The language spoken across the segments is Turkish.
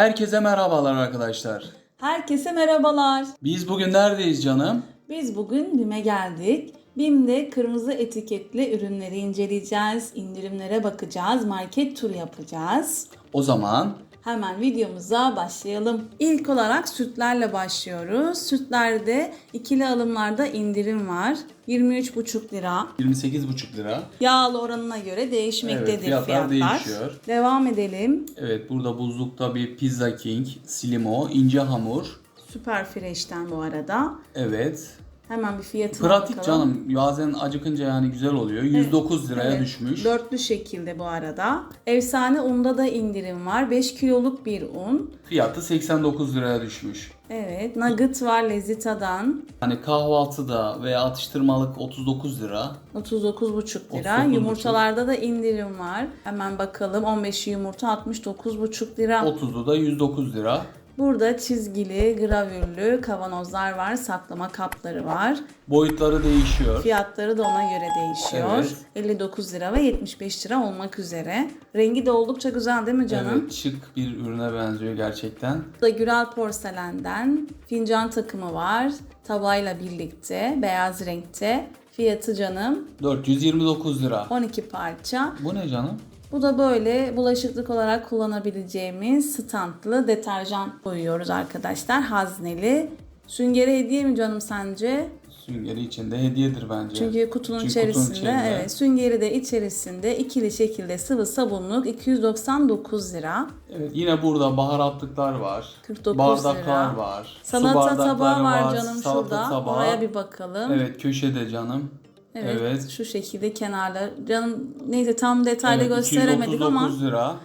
Herkese merhabalar arkadaşlar. Herkese merhabalar. Biz bugün neredeyiz canım? Biz bugün BİM'e geldik. BİM'de kırmızı etiketli ürünleri inceleyeceğiz, indirimlere bakacağız, market turu yapacağız. O zaman Hemen videomuza başlayalım. İlk olarak sütlerle başlıyoruz. Sütlerde ikili alımlarda indirim var. 23,5 lira. 28,5 lira. Yağlı oranına göre değişmektedir Evet, fiyatlar fiyatlar. değişiyor. Devam edelim. Evet burada buzlukta bir Pizza King, Slimo, ince hamur. Süper Fresh'ten bu arada. Evet. Hemen bir fiyatına Pratik bakalım. canım. Bazen acıkınca yani güzel oluyor. 109 liraya Evet, düşmüş. Dörtlü şekilde bu arada. Efsane unda da indirim var. 5 kiloluk bir un. Fiyatı 89 liraya düşmüş. Evet. Nugget var Lezita'dan. Hani kahvaltıda veya atıştırmalık 39 lira. 39,5 lira. 39,5. Yumurtalarda da indirim var. Hemen bakalım. 15 yumurta 69,5 lira. 30'u da 109 lira. Burada çizgili, gravürlü kavanozlar var. Saklama kapları var. Boyutları değişiyor. Fiyatları da ona göre değişiyor. Evet. 59 lira ve 75 lira olmak üzere. Rengi de oldukça güzel değil mi canım? Evet şık bir ürüne benziyor gerçekten. Burada Gürel Porselen'den fincan takımı var. Tabağıyla birlikte beyaz renkte. Fiyatı canım 429 lira. 12 parça. Bu ne canım? Bu da böyle bulaşıklık olarak kullanabileceğimiz standlı deterjan koyuyoruz arkadaşlar. Hazneli. Süngeri hediye mi canım sence? Süngeri içinde hediyedir bence. Çünkü kutunun Çünkü içerisinde kutunun içinde. evet süngeri de içerisinde ikili şekilde sıvı sabunluk 299 lira. Evet, yine burada baharatlıklar var. 49 Bardaklar lira. var. Salata tabağı var canım salata şurada. tabağı. Oraya bir bakalım. Evet köşede canım. Evet, Evet. şu şekilde kenarlar. Canım neyse tam detaylı Evet, gösteremedik ama 239 lira.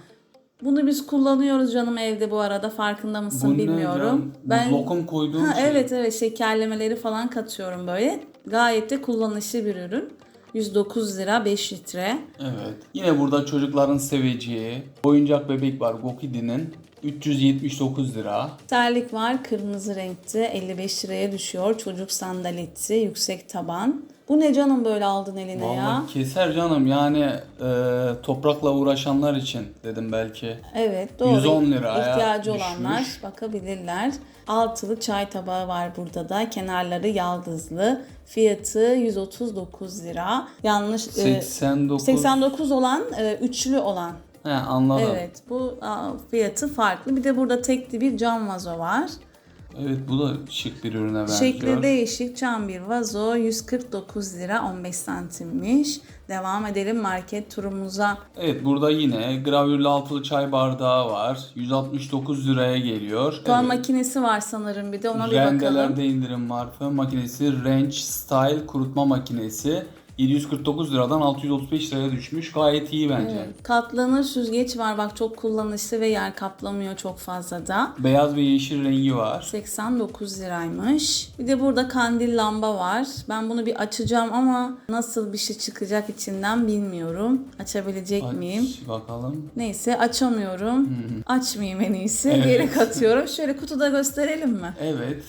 bunu biz kullanıyoruz canım evde bu arada farkında mısın Bu ne bilmiyorum. Ben lokum koyduğum ha, şey. evet evet şekerlemeleri falan katıyorum böyle. Gayet de kullanışlı bir ürün. 109 lira 5 litre. Evet. Yine burada çocukların seveceği oyuncak bebek var Gokidi'nin. 379 lira. Terlik var kırmızı renkte 55 liraya düşüyor. Çocuk sandalyeti yüksek taban. Bu ne canım böyle aldın eline ya? Vallahi keser canım yani e, toprakla uğraşanlar için dedim belki. Evet doğru. 110 liraya İhtiyacı düşmüş. olanlar bakabilirler. Altılı çay tabağı var burada da. Kenarları yaldızlı. Fiyatı 139 lira. Yanlış. e, 89. 89 olan e, üçlü olan. He, anladım. Evet. Bu fiyatı farklı. Bir de burada tekli bir cam vazo var. Bu da şık bir ürüne benziyor. Şekli değişik cam bir vazo 149 lira 15 santimmiş. Devam edelim market turumuza. Evet burada yine gravürlü altılı çay bardağı var. 169 liraya geliyor. Fön Evet. makinesi var sanırım bir de ona bir bakalım. Rendelerde indirim var. Fön makinesi Range Style kurutma makinesi. 749 liradan 635 liraya düşmüş. Gayet iyi bence. Katlanır süzgeç var bak çok kullanışlı ve yer kaplamıyor çok fazla da. Beyaz ve yeşil rengi var. 89 liraymış. Bir de burada kandil lamba var. Ben bunu bir açacağım ama nasıl bir şey çıkacak içinden bilmiyorum. Açabilecek miyim? Aç bakalım. Neyse açamıyorum. Açmayayım en iyisi. Geri katıyorum. Şöyle kutuda gösterelim mi? Evet.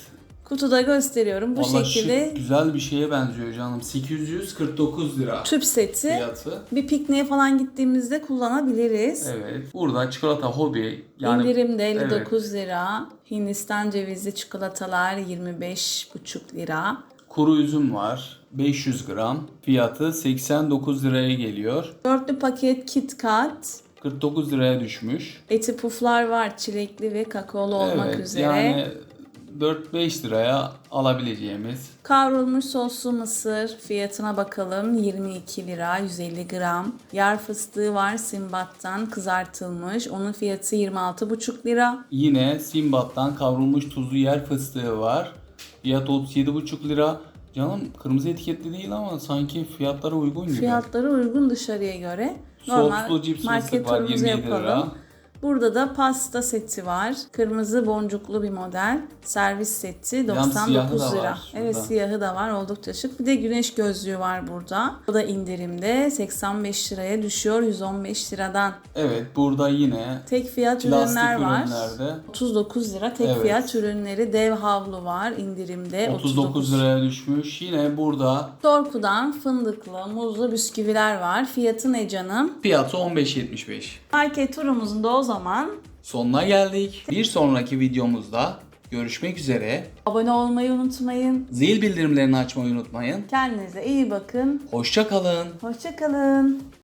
Kutuda gösteriyorum. Bu Vallahi şekilde şık, güzel bir şeye benziyor canım. 849 lira tüp seti. fiyatı. Bir pikniğe falan gittiğimizde kullanabiliriz. Evet. Burada çikolata hobi yani İndirimde 59 lira. Hindistan cevizli çikolatalar 25,5 lira. kuru üzüm var. 500 gram. Fiyatı 89 liraya geliyor. Dörtlü paket Kit Kat. 49 liraya düşmüş. Eti puflar var çilekli ve kakaolu olmak üzere. Yani 4-5 liraya alabileceğimiz. Kavrulmuş soslu mısır fiyatına bakalım 22 lira 150 gram. Yer fıstığı var Simbat'tan kızartılmış. Onun fiyatı 26,5 lira. Yine Simbat'tan kavrulmuş tuzlu yer fıstığı var. Fiyat 37,5 lira. Canım kırmızı etiketli değil ama sanki fiyatlara uygun gibi. Fiyatları uygun dışarıya göre. Soslu cips mısır var 27 lira. Burada da pasta seti var. Kırmızı boncuklu bir model. Servis seti siyahı 99 da lira. Evet siyahı da var oldukça şık. Bir de güneş gözlüğü var burada. O da indirimde 85 liraya düşüyor 115 liradan. Evet burada yine Tek fiyat ürünler var. ürünlerde 39 lira tek Evet. fiyat ürünleri dev havlu var indirimde 39 liraya düşmüş. Yine burada Dorku'dan fındıklı, muzlu bisküviler var. Fiyatı ne canım? fiyatı 15.75. Market turumuzun da zaman sonuna geldik. Bir sonraki videomuzda görüşmek üzere. Abone olmayı unutmayın. Zil bildirimlerini açmayı unutmayın. Kendinize iyi bakın. Hoşça kalın. Hoşçakalın.